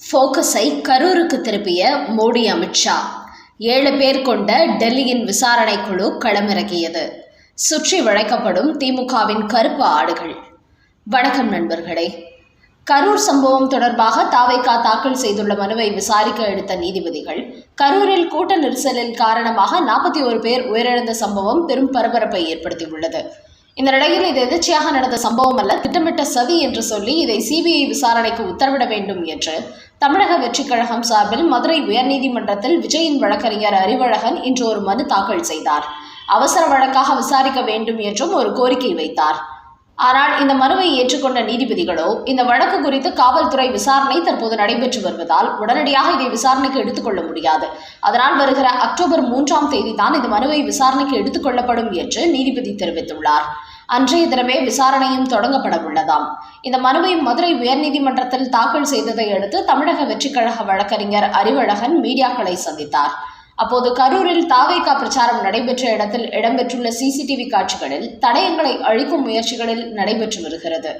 ஃபோக்கஸை கரூருக்கு திருப்பிய மோடி அமித்ஷா ஏழு பேர் கொண்ட டெல்லியின் விசாரணை குழு களமிறங்கியது. சுற்றி வளைக்கப்படும் திமுகவின் கருப்பு ஆடுகள். வணக்கம் நண்பர்களே. கரூர் சம்பவம் தொடர்பாக தாவைக்கா தாக்கல் செய்துள்ள மனுவை விசாரிக்க எடுத்த நீதிபதிகள் கரூரில் கூட்ட நெரிசலில் காரணமாக நாற்பத்தி ஒரு பேர் உயிரிழந்த சம்பவம் பெரும் பரபரப்பை ஏற்படுத்தியுள்ளது. இந்த நிலையில் இது எதிர்ச்சியாக நடந்த சம்பவம் அல்ல திட்டமிட்ட சதி என்று சொல்லி இதை சிபிஐ விசாரணைக்கு உத்தரவிட வேண்டும் என்று தமிழக வெற்றிக் கழகம் சார்பில் மதுரை உயர்நீதிமன்றத்தில் விஜயின் வழக்கறிஞர் அறிவழகன் இன்று ஒரு மனு தாக்கல் செய்தார். அவசர வழக்காக விசாரிக்க வேண்டும் என்றும் ஒரு கோரிக்கை வைத்தார். ஆனால் இந்த மனுவை ஏற்றுக்கொண்ட நீதிபதிகளோ இந்த வழக்கு குறித்து காவல்துறை விசாரணை தற்போது நடைபெற்று வருவதால் உடனடியாக இதை விசாரணைக்கு எடுத்துக்கொள்ள முடியாது. அதனால் வருகிற அக்டோபர் மூன்றாம் தேதி தான் இந்த மனுவை விசாரணைக்கு எடுத்துக்கொள்ளப்படும் என்று நீதிபதி தெரிவித்துள்ளார். அன்றைய தினமே விசாரணையும் தொடங்கப்பட உள்ளதாம் இந்த மனுவை மதுரை உயர்நீதிமன்றத்தில் தாக்கல் செய்ததை அடுத்து தமிழக வெற்றிக்கழக வழக்கறிஞர் அறிவழகன் மீடியாக்களை சந்தித்தார். அப்போது கரூரில் தாவேகா பிரச்சாரம் நடைபெற்ற இடத்தில் இடம்பெற்றுள்ள சிசிடிவி காட்சிகளில் தடயங்களை அழிக்கும் முயற்சிகளில் நடைபெற்று வருகிறது.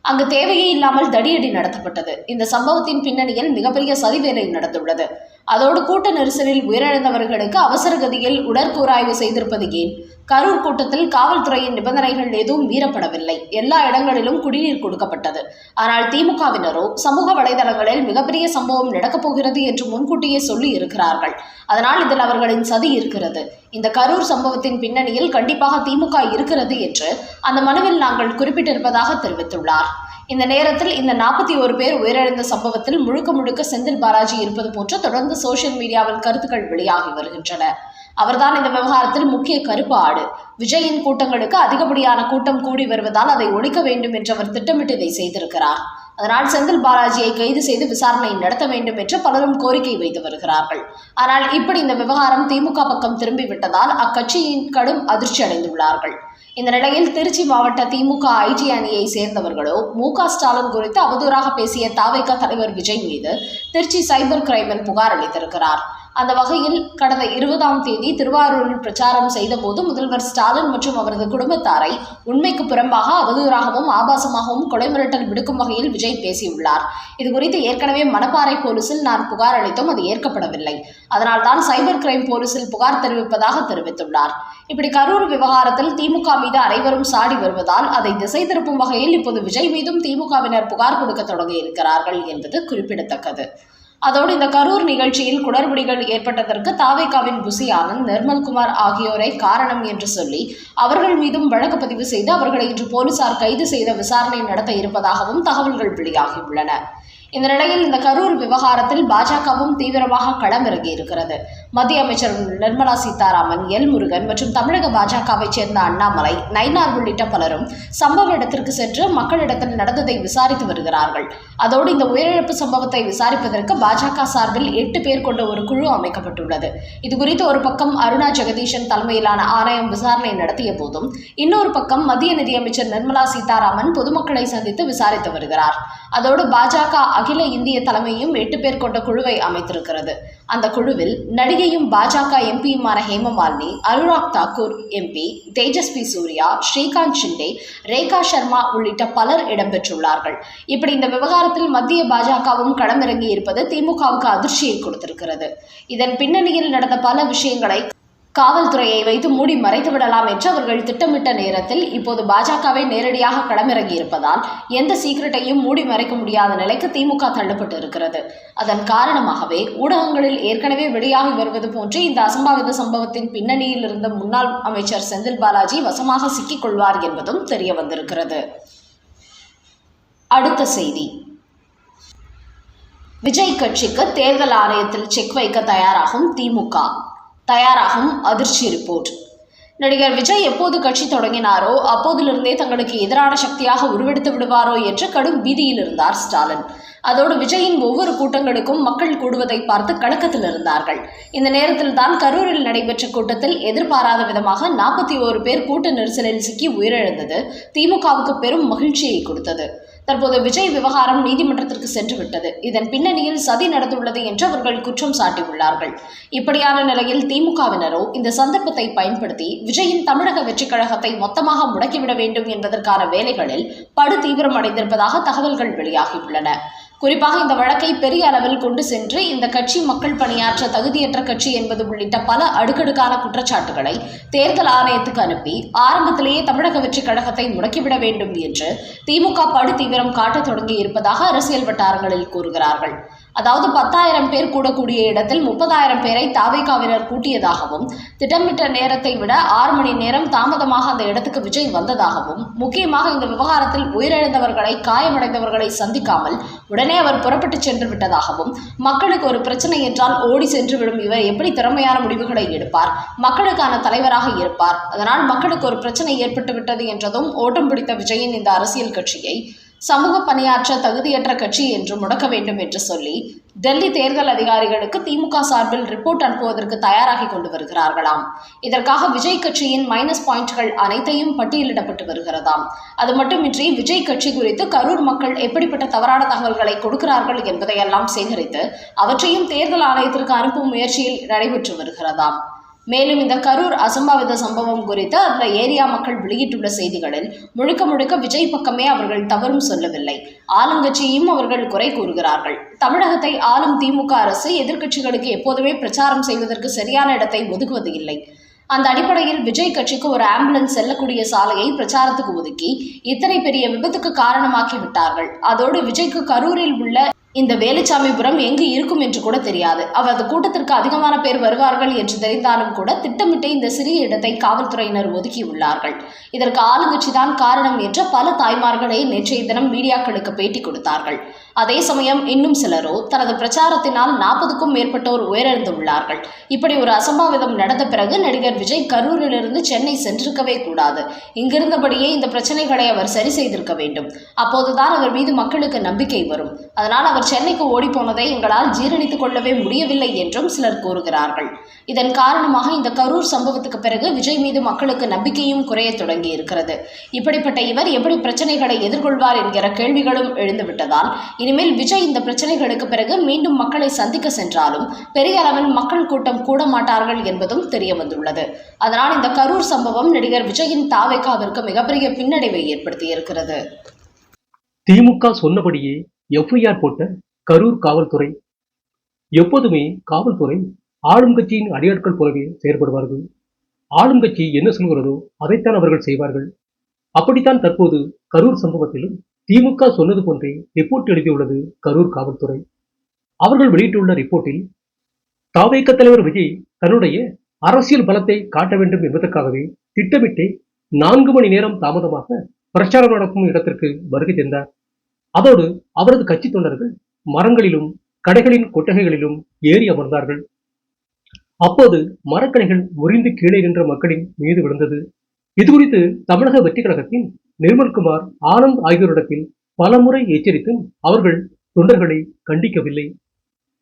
அங்கு தேவையே இல்லாமல் தடியடி நடத்தப்பட்டது. இந்த சம்பவத்தின் பின்னணியில் மிகப்பெரிய சதிவேலை நடந்துள்ளது. அதோடு கூட்ட நெரிசலில் உயிரிழந்தவர்களுக்கு அவசர கதியில் உடற்கூராய்வு செய்திருப்பது ஏன்? கரூர் கூட்டத்தில் காவல்துறையின் நிபந்தனைகள் எதுவும் மீறப்படவில்லை. எல்லா இடங்களிலும் குடிநீர் கொடுக்கப்பட்டது. ஆனால் திமுகவினரோ சமூக வலைதளங்களில் மிகப்பெரிய சம்பவம் நடக்கப் போகிறது என்று முன்கூட்டியே சொல்லி இருக்கிறார்கள். அதனால் இதில் அவர்களின் சதி இருக்கிறது. இந்த கரூர் சம்பவத்தின் பின்னணியில் கண்டிப்பாக திமுக இருக்கிறது என்று அந்த மனுவில் நாங்கள் குறிப்பிட்டிருப்பதாக தெரிவித்துள்ளார். இந்த நேரத்தில் இந்த நாற்பத்தி ஒரு பேர் உயிரிழந்த சம்பவத்தில் முழுக்க முழுக்க செந்தில் பாலாஜி இருப்பது போன்று தொடர்ந்து சோசியல் மீடியாவில் கருத்துக்கள் வெளியாகி வருகின்றன. அவர்தான் இந்த விவகாரத்தில் முக்கிய கருப்பு ஆடு விஜயின் கூட்டங்களுக்கு அதிகப்படியான கூட்டம் கூடி வருவதால் அதை ஒழிக்க வேண்டும் என்று அவர் திட்டமிட்டு இதை செய்திருக்கிறார். அதனால் செந்தில் பாலாஜியை கைது செய்து விசாரணை நடத்த வேண்டும் என்று பலரும் கோரிக்கை வைத்து வருகிறார்கள். ஆனால் இப்படி இந்த விவகாரம் திமுக பக்கம் திரும்பிவிட்டதால் அக்கட்சியின் கடும் அதிர்ச்சி அடைந்துள்ளார்கள். இந்த நிலையில் திருச்சி மாவட்ட திமுக ஐடி அணியை சேர்ந்தவர்களோ மு க ஸ்டாலின் குறித்து அவதூறாக பேசிய தாவைக்க தலைவர் விஜய் மீது திருச்சி சைபர் கிரைமில் புகார் அளித்திருக்கிறார். அந்த வகையில் கடந்த இருபதாம் தேதி திருவாரூரில் பிரச்சாரம் செய்தபோது முதல்வர் ஸ்டாலின் மற்றும் அவரது குடும்பத்தாரை உண்மைக்கு புறம்பாக அவதூறாகவும் ஆபாசமாகவும் கொலை மிரட்டல் விடுக்கும் வகையில் விஜய் பேசியுள்ளார். இது குறித்து ஏற்கனவே மணப்பாறை போலீசில் நான் புகார் அளித்தும் அது ஏற்கப்படவில்லை. அதனால் தான் சைபர் கிரைம் போலீசில் புகார் தெரிவிப்பதாக தெரிவித்துள்ளார். இப்படி கரூர் விவகாரத்தில் திமுக மீது அனைவரும் சாடி வருவதால் அதை திசை திருப்பும் வகையில் இப்போது விஜய் மீதும் திமுகவினர் புகார் கொடுக்க தொடங்கி இருக்கிறார்கள் என்பது குறிப்பிடத்தக்கது. அதோடு இந்த கரூர் நிகழ்ச்சியில் குளறுபடிகள் ஏற்பட்டதற்கு தாவேகாவின் புசி ஆனந்த் நிர்மல்குமார் ஆகியோரை காரணம் என்று சொல்லி அவர்கள் மீதும் வழக்கு பதிவு செய்து அவர்களை இன்று போலீசார் கைது செய்த விசாரணை நடத்த இருப்பதாகவும் தகவல்கள் வெளியாகியுள்ளன. இந்த நிலையில் இந்த கரூர் விவகாரத்தில் பாஜகவும் தீவிரமாக களமிறங்கி இருக்கிறது மத்திய அமைச்சர் நிர்மலா சீதாராமன் எல் முருகன் மற்றும் தமிழக பாஜகவைச் சேர்ந்த அண்ணாமலை நைனார் உள்ளிட்ட பலரும் சம்பவ இடத்திற்கு சென்று மக்களிடத்தில் நடந்ததை விசாரித்து வருகிறார்கள். அதோடு இந்த உயிரிழப்பு சம்பவத்தை விசாரிப்பதற்கு பாஜக சார்பில் எட்டு பேர் கொண்ட ஒரு குழு அமைக்கப்பட்டுள்ளது. இதுகுறித்து ஒரு பக்கம் அருணா ஜெகதீஷன் தலைமையிலான ஆணையம் விசாரணை நடத்திய போதும் இன்னொரு பக்கம் மத்திய நிதியமைச்சர் நிர்மலா சீதாராமன் பொதுமக்களை சந்தித்து விசாரித்து வருகிறார். அதோடு பாஜக அகில இந்திய தலைமையும் எட்டு பேர் கொண்ட குழுவை அமைத்திருக்கிறது. அந்த குழுவில் நடிகையும் பாஜக எம்பியுமான ஹேமமாலினி அனுராக் தாக்கூர் எம்பி தேஜஸ்வி சூர்யா ஸ்ரீகாந்த் ஷிண்டே ரேகா சர்மா உள்ளிட்ட பலர் இடம்பெற்றுள்ளார்கள். இப்படி இந்த விவகாரத்தில் மத்திய பாஜகவும் களமிறங்கி இருப்பது திமுகவுக்கு அதிர்ச்சியை கொடுத்திருக்கிறது. இதன் பின்னணியில் நடந்த பல விஷயங்களை காவல்துறையை வைத்து மூடி மறைத்து விடலாம் என்று அவர்கள் திட்டமிட்ட நேரத்தில் இப்போது பாஜகவை நேரடியாக களமிறங்கி இருப்பதால் எந்த சீக்கிரட்டையும் மூடி மறைக்க முடியாத நிலைக்கு திமுக தள்ளப்பட்டு இருக்கிறது அதன் காரணமாகவே ஊடகங்களில் ஏற்கனவே வெளியாகி வருவது போன்று இந்த அசம்பாவித சம்பவத்தின் பின்னணியில் இருந்த முன்னாள் அமைச்சர் செந்தில் பாலாஜி வசமாக சிக்கிக் கொள்வார் என்பதும் தெரிய வந்திருக்கிறது. அடுத்த செய்தி. விஜய் கட்சிக்கு தேர்தல் ஆணையத்தில் செக் வைக்க தயாராகும் திமுக. தயாராகும் அதிர்ச்சி ரிப்போர்ட் நடிகர் விஜய் எப்போது கட்சி தொடங்கினாரோ அப்போதிலிருந்தே தங்களுக்கு எதிரான சக்தியாக உருவெடுத்து விடுவாரோ என்று கடும் பீதியில் இருந்தார் ஸ்டாலின். அதோடு விஜயின் ஒவ்வொரு கூட்டங்களுக்கும் மக்கள் கூடுவதை பார்த்து கலக்கத்தில் இருந்தார்கள். இந்த நேரத்தில் தான் கரூரில் நடைபெற்ற கூட்டத்தில் எதிர்பாராத விதமாக நாற்பத்தி ஓரு பேர் கூட்ட நெரிசலில் சிக்கி உயிரிழந்தது. திமுகவுக்கு பெரும் மகிழ்ச்சியை கொடுத்தது. தற்போது விஜய் விவகாரம் நீதிமன்றத்திற்கு சென்று விட்டது இதன் பின்னணியில் சதி நடந்துள்ளது என்று அவர்கள் குற்றம் சாட்டியுள்ளார்கள். இப்படியான நிலையில் திமுகவினரோ இந்த சந்தர்ப்பத்தை பயன்படுத்தி விஜயின் தமிழக வெற்றிக் கழகத்தை மொத்தமாக முடக்கிவிட வேண்டும் என்பதற்கான வேலைகளில் படு தீவிரம் அடைந்திருப்பதாக தகவல்கள் வெளியாகியுள்ளன. குறிப்பாக இந்த வழக்கை பெரிய அளவில் கொண்டு சென்று இந்த கட்சி மக்கள் பணியாற்ற தகுதியற்ற கட்சி என்பது உள்ளிட்ட பல அடுக்கடுக்கான குற்றச்சாட்டுகளை தேர்தல் ஆணையத்துக்கு அனுப்பி ஆரம்பத்திலேயே தமிழக வெற்றிக் கழகத்தை முடக்கிவிட வேண்டும் என்று திமுக படு தீவிரம் காட்டத் தொடங்கி இருப்பதாக அரசியல் வட்டாரங்களில் கூறுகிறார்கள். அதாவது பத்தாயிரம் பேர் கூடக்கூடிய இடத்தில் முப்பதாயிரம் பேரை தாவைக்காவினர் கூட்டியதாகவும் திட்டமிட்ட நேரத்தை விட ஆறு மணி நேரம் தாமதமாக அந்த இடத்துக்கு விஜய் வந்ததாகவும் முக்கியமாக இந்த விவகாரத்தில் உயிரிழந்தவர்களை காயமடைந்தவர்களை சந்திக்காமல் உடனே அவர் புறப்பட்டு சென்று விட்டதாகவும் மக்களுக்கு ஒரு பிரச்சனை என்றால் ஓடி சென்று விடும் இவர் எப்படி திறமையான முடிவுகளை எடுப்பார்? மக்களுக்கான தலைவராக இருப்பார். அதனால் மக்களுக்கு ஒரு பிரச்சனை ஏற்பட்டு விட்டது என்றதும் ஓட்டம் பிடித்த விஜயின் இந்த அரசியல் கட்சியை சமூக பணியாற்ற தகுதியற்ற கட்சி என்று முடக்க வேண்டும் என்று சொல்லி டெல்லி தேர்தல் அதிகாரிகளுக்கு திமுக சார்பில் ரிப்போர்ட் அனுப்புவதற்கு தயாராகி கொண்டு வருகிறார்களாம். இதற்காக விஜய் கட்சியின் மைனஸ் பாயிண்ட்கள் அனைத்தையும் பட்டியலிடப்பட்டு வருகிறதாம். அது மட்டுமின்றி விஜய் கட்சி குறித்து கரூர் மக்கள் எப்படிப்பட்ட தவறான தகவல்களை கொடுக்கிறார்கள் என்பதையெல்லாம் சேகரித்து அவற்றையும் தேர்தல் ஆணையத்திற்கு அனுப்பும் முயற்சியில் நடைபெற்று வருகிறதாம். மேலும் இந்த கரூர் அசம்பாவித சம்பவம் குறித்து அந்த ஏரியா மக்கள் வெளியிட்டுள்ள செய்திகளில் முழுக்க முழுக்க விஜய் பக்கமே அவர்கள் தவறும் சொல்லவில்லை. ஆளுங்கட்சியையும் அவர்கள் குறை கூறுகிறார்கள். தமிழகத்தை ஆளும் திமுக அரசு எதிர்க்கட்சிகளுக்கு எப்போதுமே பிரச்சாரம் செய்வதற்கு சரியான இடத்தை ஒதுக்குவது இல்லை. அந்த அடிப்படையில் விஜய் கட்சிக்கு ஒரு ஆம்புலன்ஸ் செல்லக்கூடிய சாலையை பிரச்சாரத்துக்கு ஒதுக்கி இத்தனை பெரிய விபத்துக்கு காரணமாக்கி விட்டார்கள். அதோடு விஜய்க்கு கரூரில் உள்ள இந்த வேலுச்சாமிபுரம் எங்கு இருக்கும் என்று கூட தெரியாது. அவரது கூட்டத்திற்கு அதிகமான பேர் வருவார்கள் என்று தெரிந்தாலும் கூட திட்டமிட்டு இந்த சிறிய இடத்தை காவல்துறையினர் ஒதுக்கியுள்ளார்கள். இதற்கு ஆளுங்கட்சி தான் காரணம் என்ற பல தாய்மார்களே நேற்றைய தினம் மீடியாக்களுக்கு பேட்டி கொடுத்தார்கள். அதே சமயம் இன்னும் சிலரோ தனது பிரச்சாரத்தினால் நாற்பதுக்கும் மேற்பட்டோர் உயிரிழந்துள்ளார்கள். இப்படி ஒரு அசம்பாவிதம் நடந்த பிறகு நடிகர் விஜய் கரூரிலிருந்து சென்னை சென்றிருக்கவே கூடாது. இங்கிருந்தபடியே இந்த பிரச்சனைகளை அவர் சரி செய்திருக்க வேண்டும். அப்போதுதான் அவர் மீது மக்களுக்கு நம்பிக்கை வரும். அதனால் அவர் சென்னைக்கு ஓடிப்போனதை எங்களால் ஜீரணித்துக் கொள்ளவே முடியவில்லை என்றும் சிலர் கூறுகிறார்கள். இதன் காரணமாக இந்த கரூர் சம்பவத்துக்கு பிறகு விஜய் மீது மக்களுக்கு நம்பிக்கையும் குறையத் தொடங்கி இருக்கிறது இப்படிப்பட்ட இவர் எப்படி பிரச்சனைகளை எதிர்கொள்வார் என்கிற கேள்விகளும் எழுந்துவிட்டதால் இனிமேல் விஜய் இந்த பிரச்சனைகளுக்கு பிறகு மீண்டும் மக்களை சந்திக்க சென்றாலும் பெரிய அளவில் மக்கள் கூட்டம் கூட மாட்டார்கள் என்பதும் தெரிய வந்துள்ளது. அதனால் இந்த கரூர் சம்பவம் நடிகர் விஜயின் தாவேக்காவிற்கு மிகப்பெரிய பின்னடைவை ஏற்படுத்தியிருக்கிறது. திமுக சொன்னபடியே எஃப்ஐஆர் போட்ட கரூர் காவல்துறை எப்போதுமே காவல்துறை ஆளும் கட்சியின் அடியாட்கள் போலவே செயற்படுவார்கள். ஆளும் கட்சி என்ன சொல்கிறதோ அதைத்தான் அவர்கள் செய்வார்கள். அப்படித்தான் தற்போது கரூர் சம்பவத்திலும் திமுக சொன்னது போன்றே ரிப்போர்ட் எழுதியுள்ளது கரூர் காவல்துறை. அவர்கள் வெளியிட்டுள்ள ரிப்போர்ட்டில் தாவேக்க தலைவர் விஜய் தன்னுடைய அரசியல் பலத்தை காட்ட வேண்டும் என்பதற்காகவே திட்டமிட்டே நான்கு மணி நேரம் தாமதமாக பிரச்சாரம் நடக்கும் இடத்திற்கு வருகை தந்தார். அதோடு அவரது கட்சி தொண்டர்கள் மரங்களிலும் கடைகளின் கொட்டகைகளிலும் ஏறி அமர்ந்தார்கள். அப்போது மரக்கடைகள் முறிந்து கீழே நின்ற மக்களின் மீது விழுந்தது. இது குறித்து தமிழக வெற்றி கழகத்தின் நிர்மல்குமார் ஆனந்த் ஆகியோரிடத்தில் பலமுறை எச்சரித்தும் அவர்கள் தொண்டர்களை கண்டிக்கவில்லை.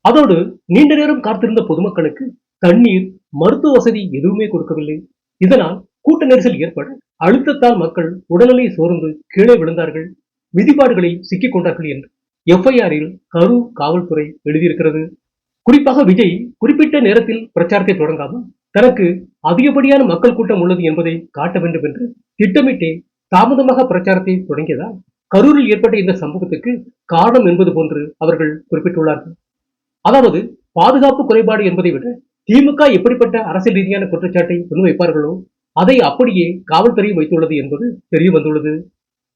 அதோடு நீண்ட நேரம் காத்திருந்த பொதுமக்களுக்கு தண்ணீர் மருத்துவ வசதி எதுவுமே கொடுக்கவில்லை. இதனால் கூட்ட நெரிசல் ஏற்பட அழுத்தத்தால் மக்கள் உடல்நிலை சோர்ந்து கீழே விழுந்தார்கள். விதிபாடுகளில் சிக்கிக் கொண்டார்கள் என்று. எஃப்ஐஆரில் கரூர் காவல்துறை எழுதியிருக்கிறது. குறிப்பாக விஜய் குறிப்பிட்ட நேரத்தில் பிரச்சாரத்தை தொடங்காமல் தனக்கு அதிகப்படியான மக்கள் கூட்டம் உள்ளது என்பதை காட்ட வேண்டும் என்று திட்டமிட்டே தாமதமாக பிரச்சாரத்தை தொடங்கியதால் கரூரில் ஏற்பட்ட இந்த சம்பவத்துக்கு காரணம் என்பது போன்று அவர்கள் குறிப்பிட்டுள்ளார்கள். அதாவது பாதுகாப்பு குறைபாடு என்பதை விட திமுக எப்படிப்பட்ட அரசியல் ரீதியான குற்றச்சாட்டை முன்வைப்பார்களோ அதை அப்படியே காவல்துறையும் வைத்துள்ளது என்பது தெரிய வந்துள்ளது.